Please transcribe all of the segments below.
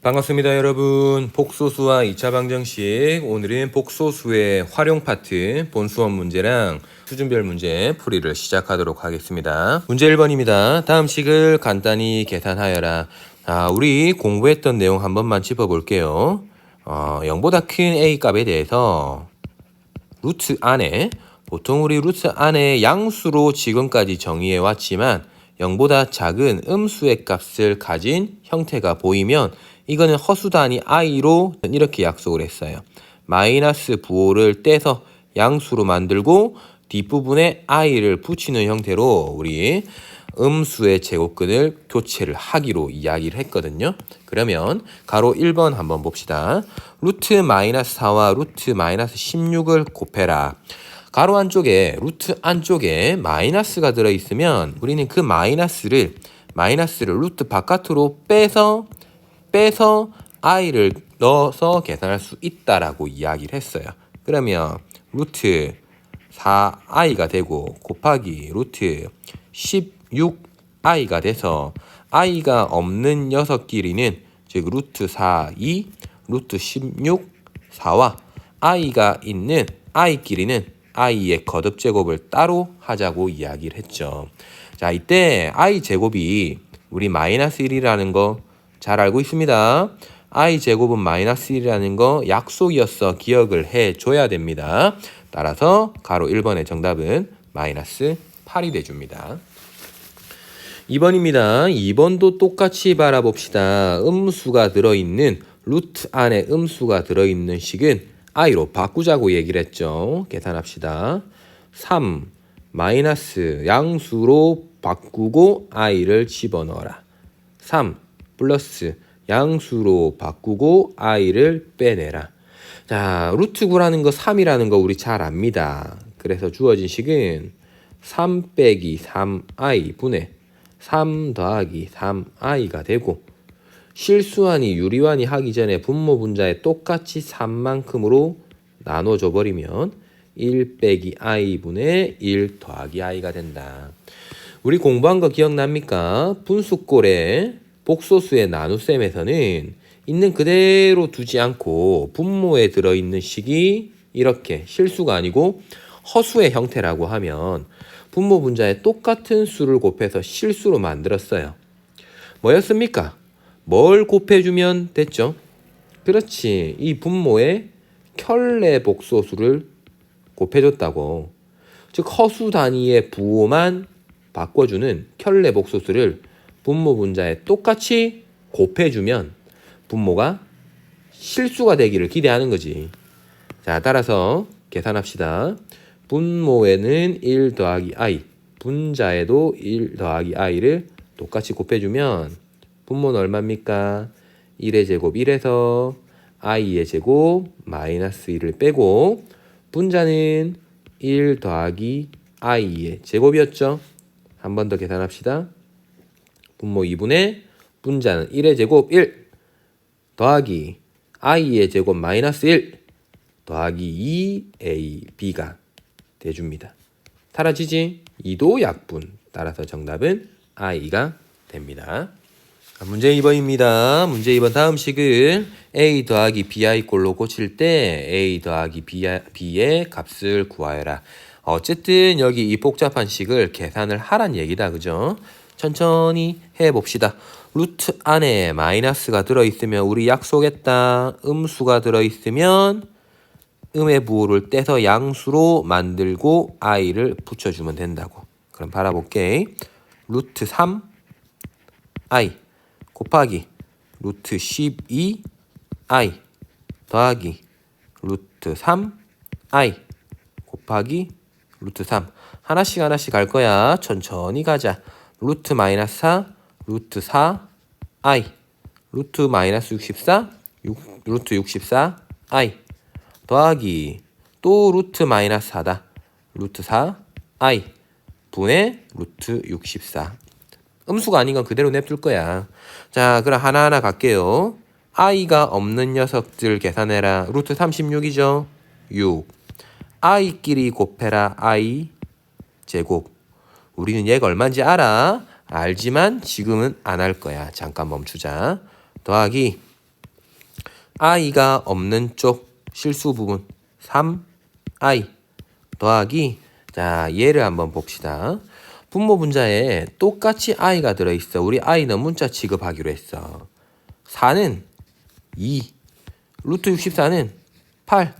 반갑습니다 여러분. 복소수와 2차 방정식. 오늘은 복소수의 활용 파트 본수업 문제랑 수준별 문제 풀이를 시작하도록 하겠습니다. 문제 1번입니다. 다음 식을 간단히 계산하여라. 아, 우리 공부했던 내용 한 번만 짚어볼게요. 어, 0보다 큰 a 값에 대해서 루트 안에 보통 우리 루트 안에 양수로 지금까지 정의해 왔지만 0보다 작은 음수의 값을 가진 형태가 보이면 이거는 허수 단위 i로 이렇게 약속을 했어요. 마이너스 부호를 떼서 양수로 만들고 뒷부분에 i를 붙이는 형태로 우리 음수의 제곱근을 교체를 하기로 이야기를 했거든요. 그러면 가로 1번 한번 봅시다. 루트 마이너스 4와 루트 마이너스 16을 곱해라. 가로 안쪽에 루트 안쪽에 마이너스가 들어 있으면 우리는 그 마이너스를 마이너스를 루트 바깥으로 빼서 빼서 i를 넣어서 계산할 수 있다라고 이야기를 했어요. 그러면 루트 4i가 되고 곱하기 루트 16i가 돼서 i가 없는 녀석끼리는 즉 루트 4, 2, 루트 16, 4와 i가 있는 i끼리는 i의 거듭 제곱을 따로 하자고 이야기를 했죠. 자, 이때 i 제곱이 우리 마이너스 1이라는 거 잘 알고 있습니다. i 제곱은 마이너스 1이라는 거 약속이었어. 기억을 해 줘야 됩니다. 따라서 가로 1번의 정답은 마이너스 8이 돼 줍니다. 2번입니다. 2번도 똑같이 바라봅시다. 음수가 들어있는 루트 안에 음수가 들어있는 식은 i로 바꾸자고 얘기를 했죠. 계산합시다. 3 마이너스 양수로 바꾸고 i를 집어넣어라. 3 플러스 양수로 바꾸고 i를 빼내라. 자, 루트 9라는 거 3이라는 거 우리 잘 압니다. 그래서 주어진 식은 3 빼기 3i 분의 3 더하기 3i가 되고 실수하니 유리환이 하기 전에 분모 분자에 똑같이 3만큼으로 나눠줘 버리면 1 빼기 i분의 1 더하기 i가 된다. 우리 공부한 거 기억납니까? 분수꼴에 복소수의 나눗셈에서는 있는 그대로 두지 않고 분모에 들어있는 식이 이렇게 실수가 아니고 허수의 형태라고 하면 분모 분자에 똑같은 수를 곱해서 실수로 만들었어요. 뭐였습니까? 뭘 곱해주면 됐죠? 그렇지. 이 분모에 켤레 복소수를 곱해줬다고. 즉 허수 단위의 부호만 바꿔주는 켤레 복소수를 분모 분자에 똑같이 곱해주면 분모가 실수가 되기를 기대하는 거지. 자, 따라서 계산합시다. 분모에는 1 더하기 i, 분자에도 1 더하기 i를 똑같이 곱해주면 분모는 얼마입니까? 1의 제곱 1에서 i의 제곱 마이너스 1을 빼고 분자는 1 더하기 i의 제곱이었죠. 한 번 더 계산합시다. 분모 2분의 분자는 1의 제곱 1 더하기 i의 제곱 마이너스 1 더하기 2ab가 돼줍니다. 사라지지? 2도 약분. 따라서 정답은 i가 됩니다. 문제 2번입니다. 문제 2번 다음 식을 a 더하기 bi 꼴로 고칠 때 a 더하기 b의 값을 구하여라. 어쨌든 여기 이 복잡한 식을 계산을 하란 얘기다. 그죠? 천천히 해봅시다. 루트 안에 마이너스가 들어있으면 우리 약속했다. 음수가 들어있으면 음의 부호를 떼서 양수로 만들고 i를 붙여주면 된다고. 그럼 바라볼게. 루트 3 i 곱하기 루트 12 i 더하기 루트 3 i 곱하기 루트 3 하나씩 하나씩 갈 거야. 천천히 가자. 루트 마이너스 4 루트 4 i 루트 마이너스 64 6, 루트 64 i 더하기 또 루트 마이너스 4다. 루트 4 i 분의 루트 64. 음수가 아닌 건 그대로 냅둘 거야. 자, 그럼 하나하나 갈게요. i가 없는 녀석들 계산해라. 루트 36이죠. 6. i끼리 곱해라. i 제곱. 우리는 얘가 얼마인지 알아. 알지만 지금은 안 할 거야. 잠깐 멈추자. 더하기 i가 없는 쪽 실수 부분 3i 더하기 자 얘를 한번 봅시다. 분모 분자에 똑같이 i가 들어있어. 우리 i는 문자 취급하기로 했어. 4는 2 루트 64는 8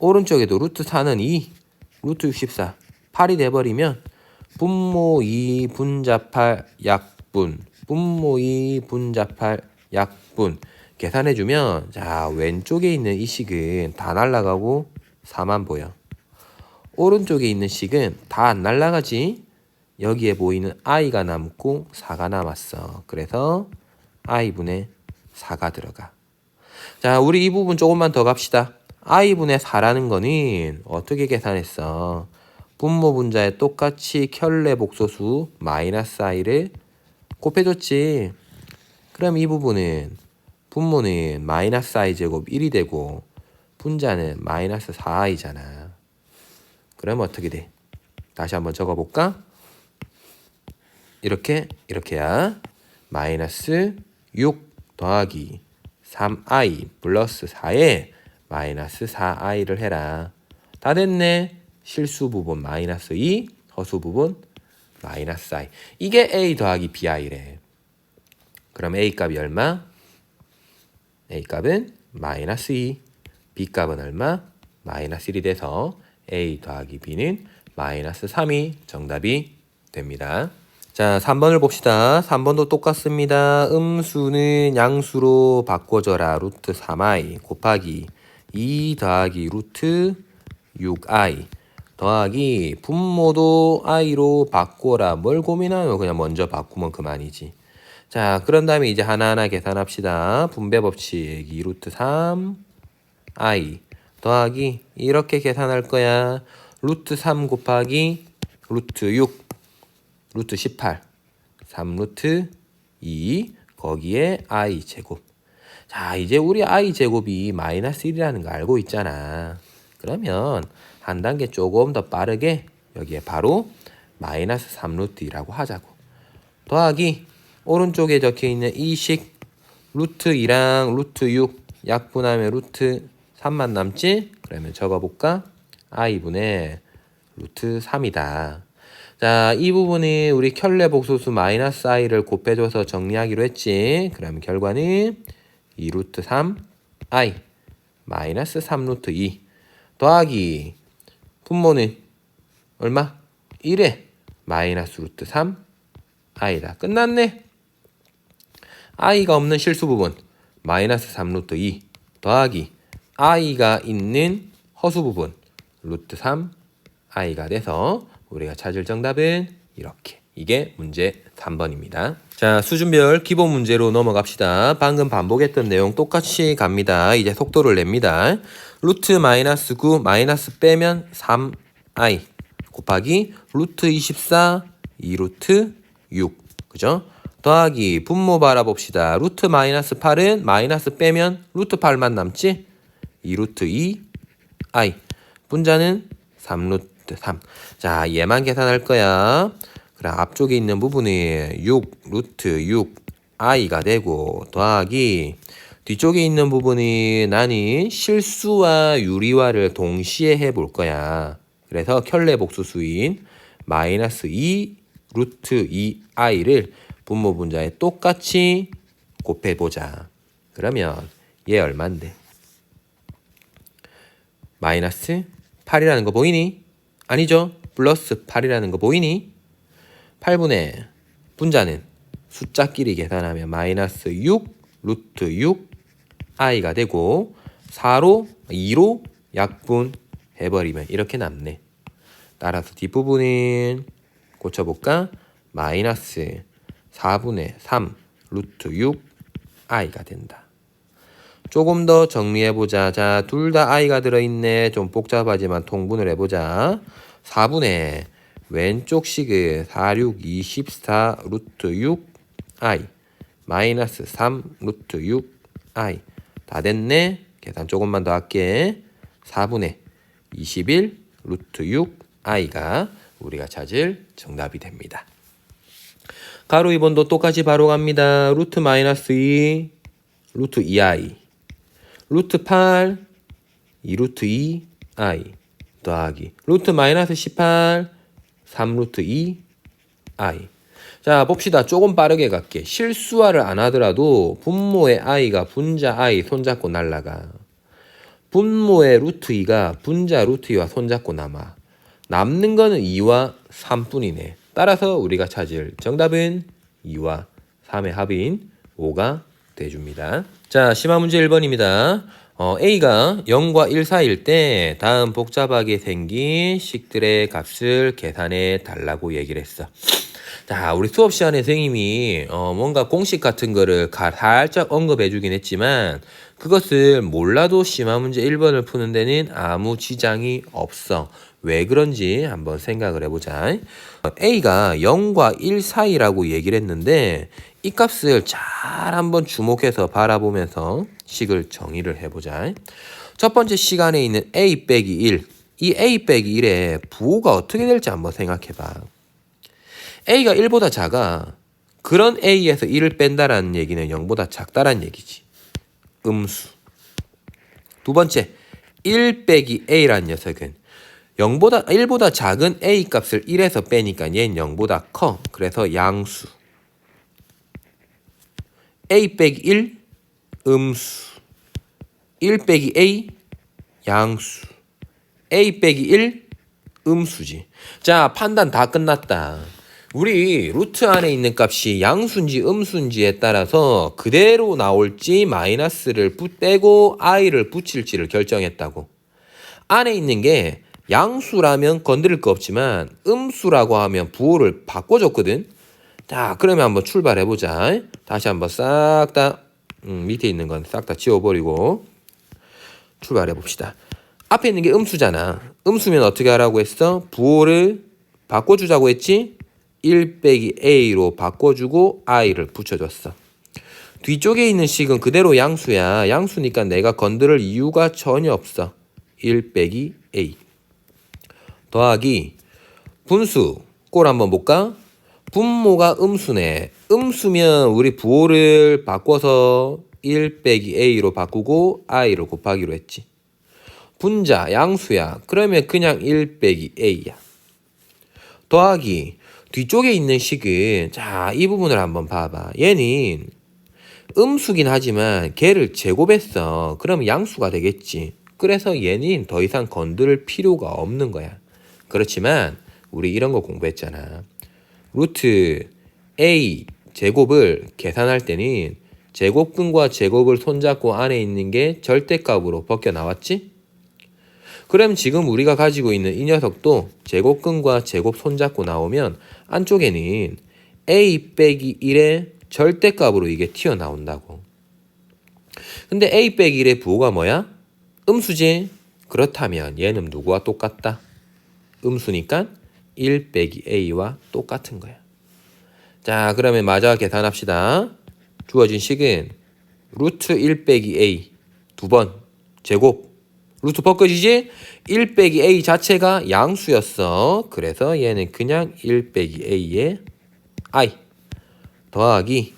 오른쪽에도 루트 4는 2 루트 64 8이 돼버리면 분모 2 분자팔 약분. 분모 2 분자팔 약분. 계산해주면 자 왼쪽에 있는 이 식은 다 날라가고 4만 보여. 오른쪽에 있는 식은 다 안 날라가지 여기에 보이는 i가 남고 4가 남았어 그래서 i분의 4가 들어가 자 우리 이 부분 조금만 더 갑시다 i분의 4라는 거는 어떻게 계산했어 분모 분자에 똑같이 켤레 복소수 마이너스 i를 곱해줬지. 그럼 이 부분은 분모는 마이너스 i 제곱 1이 되고 분자는 마이너스 4i잖아. 그럼 어떻게 돼? 다시 한번 적어볼까? 이렇게 이렇게야 마이너스 6 더하기 3i 플러스 4에 마이너스 4i를 해라. 다 됐네. 실수 부분 마이너스 2, 허수 부분 마이너스 i. 이게 a 더하기 bi래. 그럼 a 값이 얼마? a 값은 마이너스 2, b 값은 얼마? 마이너스 1이 돼서 a 더하기 b는 마이너스 3이 정답이 됩니다. 자, 3번을 봅시다. 3번도 똑같습니다. 음수는 양수로 바꿔줘라. 루트 3i 곱하기 2 더하기 루트 6i 더하기 분모도 i로 바꿔라. 뭘 고민하면 그냥 먼저 바꾸면 그만이지. 자, 그런 다음에 이제 하나하나 계산합시다. 분배 법칙 2 루트 3 i 더하기 이렇게 계산할 거야. 루트 3 곱하기 루트 6 루트 18 3루트 2 거기에 i 제곱. 자 이제 우리 i 제곱이 마이너스 1이라는 거 알고 있잖아. 그러면 한 단계 조금 더 빠르게 여기에 바로 마이너스 3루트 2라고 하자고. 더하기 오른쪽에 적혀 있는 이식 루트 2랑 루트 6 약분하면 루트 3만 남지 그러면 적어볼까? i분의 루트 3이다 자, 이 부분이 우리 켤레 복소수 마이너스 i를 곱해줘서 정리하기로 했지. 그럼 결과는 2 루트 3 i 마이너스 3 루트 2 더하기 분모는 얼마? 1에 마이너스 루트 3 i다. 끝났네. i가 없는 실수 부분 마이너스 3 루트 2 더하기 i가 있는 허수 부분 루트 3 i가 돼서 우리가 찾을 정답은 이렇게. 이게 문제 3번입니다. 자, 수준별 기본 문제로 넘어갑시다. 방금 반복했던 내용 똑같이 갑니다. 이제 속도를 냅니다. 루트 마이너스 9 마이너스 빼면 3i 곱하기 루트 24 2루트 6 그죠? 더하기 분모 바라봅시다. 루트 마이너스 8은 마이너스 빼면 루트 8만 남지? 2루트 2 i 분자는 3루트 3. 자, 얘만 계산할 거야. 그럼 앞쪽에 있는 부분이 6 루트 6 i가 되고 더하기 뒤쪽에 있는 부분이 나는 실수와 유리화를 동시에 해볼 거야. 그래서 켤레 복수수인 마이너스 2 루트 2i를 분모 분자에 똑같이 곱해보자. 그러면 얘 얼만데? 마이너스 8이라는 거 보이니? 아니죠. 플러스 8이라는 거 보이니? 8분의 분자는 숫자끼리 계산하면 마이너스 6 루트 6 i가 되고 4로 2로 약분 해버리면 이렇게 남네. 따라서 뒷부분은 고쳐볼까? 마이너스 4분의 3 루트 6 i가 된다. 조금 더 정리해보자. 자, 둘다 i가 들어있네. 좀 복잡하지만 통분을 해보자. 4분의 왼쪽 식은 4, 6, 24 루트 6 i 마이너스 3 루트 6 i 다 됐네. 계산 조금만 더 할게. 4분의 21 루트 6 i가 우리가 찾을 정답이 됩니다. 가로 2번도 똑같이 바로 갑니다. 루트 마이너스 2 루트 2i 루트 8 2루트 2 i 더하기. 루트 마이너스 18 3루트 2 i 자 봅시다. 조금 빠르게 갈게. 실수화를 안 하더라도 분모의 i가 분자 i 손잡고 날라가. 분모의 루트 2가 분자 루트 2와 손잡고 남아. 남는 거는 2와 3뿐이네. 따라서 우리가 찾을 정답은 2와 3의 합인 5가 돼줍니다 자 심화 문제 1번입니다 어, A가 0과 1 사이일 때 다음 복잡하게 생긴 식들의 값을 계산해 달라고 얘기를 했어. 자, 우리 수업 시간에 선생님이 어, 뭔가 공식 같은 거를 가, 살짝 언급해 주긴 했지만 그것을 몰라도 심화 문제 1번을 푸는 데는 아무 지장이 없어. 왜 그런지 한번 생각을 해보자. 어, A가 0과 1 사이라고 얘기를 했는데 이 값을 잘 한번 주목해서 바라보면서 식을 정의를 해보자. 첫 번째 시간에 있는 A 빼기 1. 이 A 빼기 1의 부호가 어떻게 될지 한번 생각해봐. A가 1보다 작아. 그런 A에서 1을 뺀다라는 얘기는 0보다 작다라는 얘기지. 음수. 두 번째, 1 빼기 A라는 녀석은 0보다 1보다 작은 A 값을 1에서 빼니까 얘는 0보다 커. 그래서 양수. A 빼기 1 음수. 1 빼기 A 양수. A 빼기 1 음수지. 자 판단 다 끝났다. 우리 루트 안에 있는 값이 양수인지 음수인지에 따라서 그대로 나올지 마이너스를 부- 빼고 i를 붙일지를 결정했다고. 안에 있는 게 양수라면 건드릴 거 없지만 음수라고 하면 부호를 바꿔줬거든 자, 그러면 한번 출발해 보자. 다시 한번 싹다 음, 밑에 있는 건 싹 다 지워버리고 출발해 봅시다. 앞에 있는 게 음수잖아. 음수면 어떻게 하라고 했어? 부호를 바꿔주자고 했지? 1 빼기 a로 바꿔주고 i를 붙여줬어. 뒤쪽에 있는 식은 그대로 양수야. 양수니까 내가 건드릴 이유가 전혀 없어. 1 빼기 a 더하기 분수 꼴 한번 볼까? 분모가 음수네. 음수면 우리 부호를 바꿔서 1 빼기 a로 바꾸고 i로 곱하기로 했지. 분자 양수야. 그러면 그냥 1 빼기 a야. 더하기 뒤쪽에 있는 식은 자, 이 부분을 한번 봐봐. 얘는 음수긴 하지만 걔를 제곱했어. 그러면 양수가 되겠지. 그래서 얘는 더 이상 건드릴 필요가 없는 거야. 그렇지만 우리 이런 거 공부했잖아. 루트 a 제곱을 계산할 때는 제곱근과 제곱을 손잡고 안에 있는 게 절대값으로 벗겨 나왔지? 그럼 지금 우리가 가지고 있는 이 녀석도 제곱근과 제곱 손잡고 나오면 안쪽에는 a 빼기 1의 절대값으로 이게 튀어나온다고. 근데 a 빼기 1의 부호가 뭐야? 음수지? 그렇다면 얘는 누구와 똑같다? 음수니까 1 빼기 a와 똑같은 거야. 자, 그러면 마저 계산합시다. 주어진 식은 루트 1 빼기 a 두 번 제곱 루트 벗겨지지? 1 빼기 a 자체가 양수였어. 그래서 얘는 그냥 1 빼기 a의 i 더하기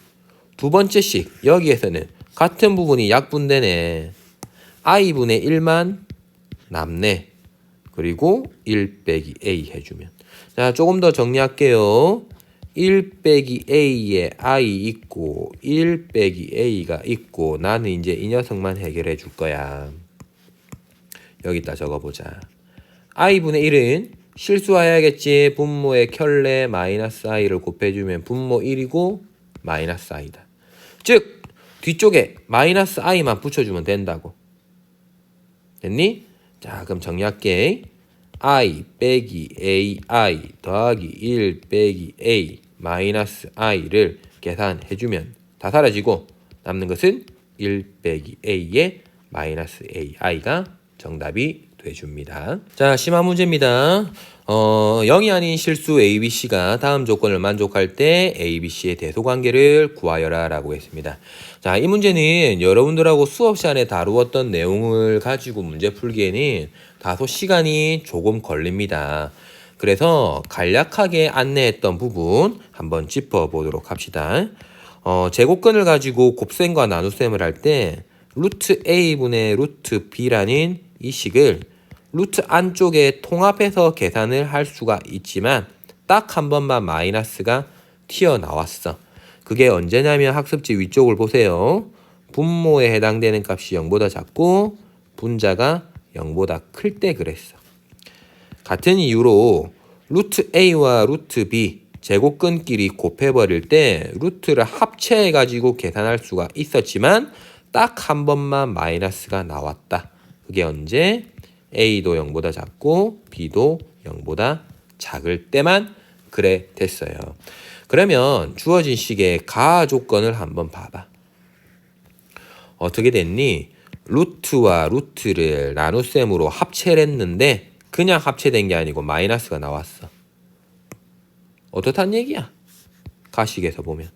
두 번째 식 여기에서는 같은 부분이 약분되네. i분의 1만 남네. 그리고 1 빼기 a 해주면 자 조금 더 정리할게요. 1 빼기 a에 i 있고 1 빼기 a가 있고 나는 이제 이 녀석만 해결해 줄 거야. 여기다 적어보자. I분의 1은 실수해야겠지. 분모의 켤레 마이너스 i를 곱해주면 분모 1이고 마이너스 i다. 즉 뒤쪽에 마이너스 i만 붙여주면 된다고. 됐니? 자 그럼 정리할게 i 빼기 ai 더하기 1 빼기 a 마이너스 i를 계산해주면 다 사라지고 남는 것은 1 빼기 a의 마이너스 ai가 정답이 돼줍니다. 자 심화 문제입니다. 어, 0이 아닌 실수 ABC가 다음 조건을 만족할 때 ABC의 대소관계를 구하여라 라고 했습니다. 자, 이 문제는 여러분들하고 수업 시간에 다루었던 내용을 가지고 문제 풀기에는 다소 시간이 조금 걸립니다. 그래서 간략하게 안내했던 부분 한번 짚어보도록 합시다. 어, 제곱근을 가지고 곱셈과 나눗셈을 할 때 루트 a분의 루트 b라는 이 식을 루트 안쪽에 통합해서 계산을 할 수가 있지만 딱 한 번만 마이너스가 튀어나왔어. 그게 언제냐면 학습지 위쪽을 보세요. 분모에 해당되는 값이 0보다 작고 분자가 0보다 클 때 그랬어. 같은 이유로 루트 a와 루트 b 제곱근끼리 곱해버릴 때 루트를 합체해가지고 계산할 수가 있었지만 딱 한 번만 마이너스가 나왔다. 그게 언제? A도 0보다 작고 b도 0보다 작을 때만 그래 됐어요. 그러면 주어진 식의 가 조건을 한번 봐봐. 어떻게 됐니? 루트와 루트를 나눗셈으로 합체를 했는데 그냥 합체된 게 아니고 마이너스가 나왔어. 어떻단 얘기야? 가식에서 보면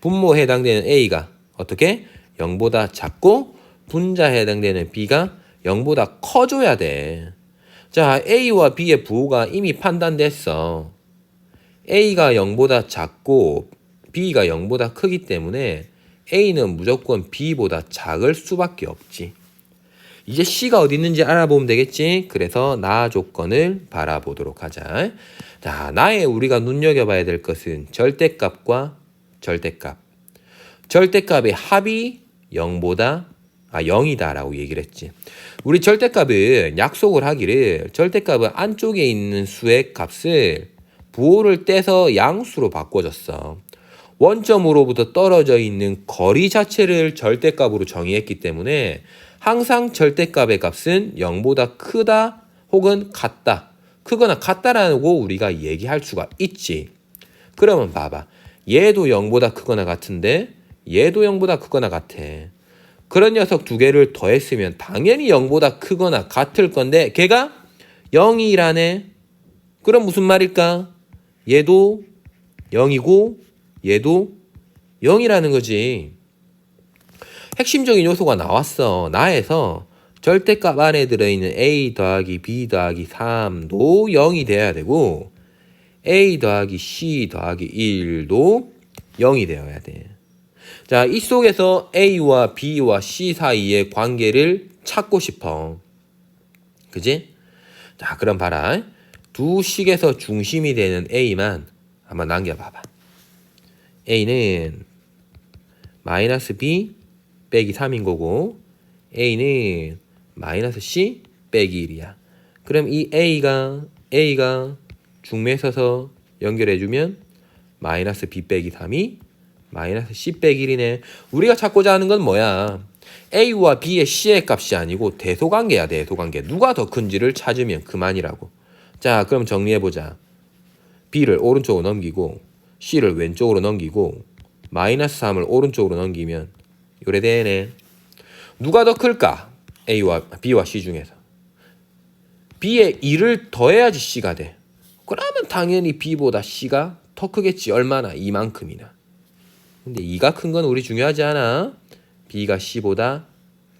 분모에 해당되는 a가 어떻게 0보다 작고 분자에 해당되는 b가 0보다 커져야 돼. 자, a와 b의 부호가 이미 판단됐어. a가 0보다 작고 b가 0보다 크기 때문에 a는 무조건 b보다 작을 수밖에 없지. 이제 C가 어디 있는지 알아보면 되겠지. 그래서 나 조건을 바라보도록 하자. 자, 나의 우리가 눈여겨봐야 될 것은 절대값과 절대값. 절대값의 합이 0보다 아 0이다라고 얘기를 했지. 우리 절대값은 약속을 하기를 절대값은 안쪽에 있는 수의 값을 부호를 떼서 양수로 바꿔줬어. 원점으로부터 떨어져 있는 거리 자체를 절대값으로 정의했기 때문에 항상 절대값의 값은 0보다 크다 혹은 같다. 크거나 같다라고 우리가 얘기할 수가 있지. 그러면 봐봐. 얘도 0보다 크거나 같은데 얘도 0보다 크거나 같아. 그런 녀석 두 개를 더했으면 당연히 0보다 크거나 같을 건데 걔가 0이라네. 그럼 무슨 말일까? 얘도 0이고 얘도 0이라는 거지. 핵심적인 요소가 나왔어. 나에서 절대값 안에 들어있는 a 더하기 b 더하기 3도 0이 돼야 되고 a 더하기 c 더하기 1도 0이 되어야 돼. 자, 이 속에서 a와 b와 c 사이의 관계를 찾고 싶어. 그지? 자, 그럼 봐라. 두 식에서 중심이 되는 a만 한번 남겨봐봐. a는 마이너스 b 빼기 3인 거고 a는 마이너스 c 빼기 1이야. 그럼 이 a가 a가 중매에 서서 연결해주면 마이너스 b 빼기 3이 마이너스 c 빼기 1이네. 우리가 찾고자 하는 건 뭐야? a와 b의 c의 값이 아니고 대소관계야 대소관계. 누가 더 큰지를 찾으면 그만이라고. 자 그럼 정리해보자. b를 오른쪽으로 넘기고 c를 왼쪽으로 넘기고 마이너스 3을 오른쪽으로 넘기면 요래 되네. 누가 더 클까? A와 B와 C 중에서. B에 2를 더해야지 C가 돼. 그러면 당연히 B보다 C가 더 크겠지. 얼마나? 이만큼이나. 근데 2가 큰 건 우리 중요하지 않아. B가 C보다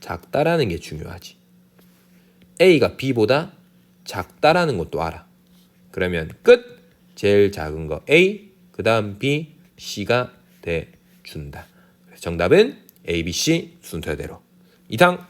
작다라는 게 중요하지. A가 B보다 작다라는 것도 알아. 그러면 끝. 제일 작은 거 A, 그 다음 B, C가 돼 준다. 정답은 A, B, C 순서대로. 이상